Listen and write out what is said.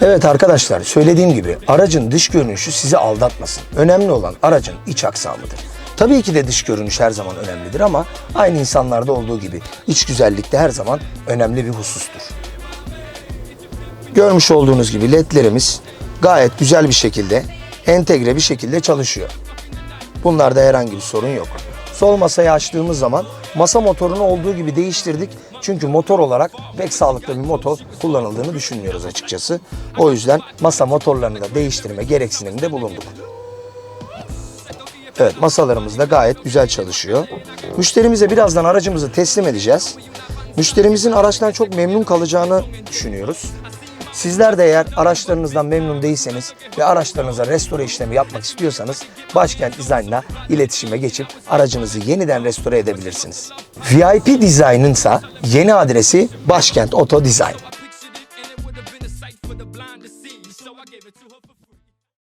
Evet arkadaşlar söylediğim gibi aracın dış görünüşü sizi aldatmasın. Önemli olan aracın iç aksamıdır. Tabii ki de dış görünüş her zaman önemlidir ama aynı insanlarda olduğu gibi iç güzellik de her zaman önemli bir husustur. Görmüş olduğunuz gibi ledlerimiz gayet güzel bir şekilde entegre bir şekilde çalışıyor. Bunlarda herhangi bir sorun yok. Sol masayı açtığımız zaman masa motorunu olduğu gibi değiştirdik. Çünkü motor olarak pek sağlıklı bir motor kullanıldığını düşünmüyoruz açıkçası. O yüzden masa motorlarını da değiştirme gereksiniminde bulunduk. Evet masalarımız da gayet güzel çalışıyor. Müşterimize birazdan aracımızı teslim edeceğiz. Müşterimizin araçtan çok memnun kalacağını düşünüyoruz. Sizler de eğer araçlarınızdan memnun değilseniz ve araçlarınıza restore işlemi yapmak istiyorsanız Başkent Design'la iletişime geçip aracınızı yeniden restore edebilirsiniz. VIP Design'ın ise yeni adresi Başkent Oto Design.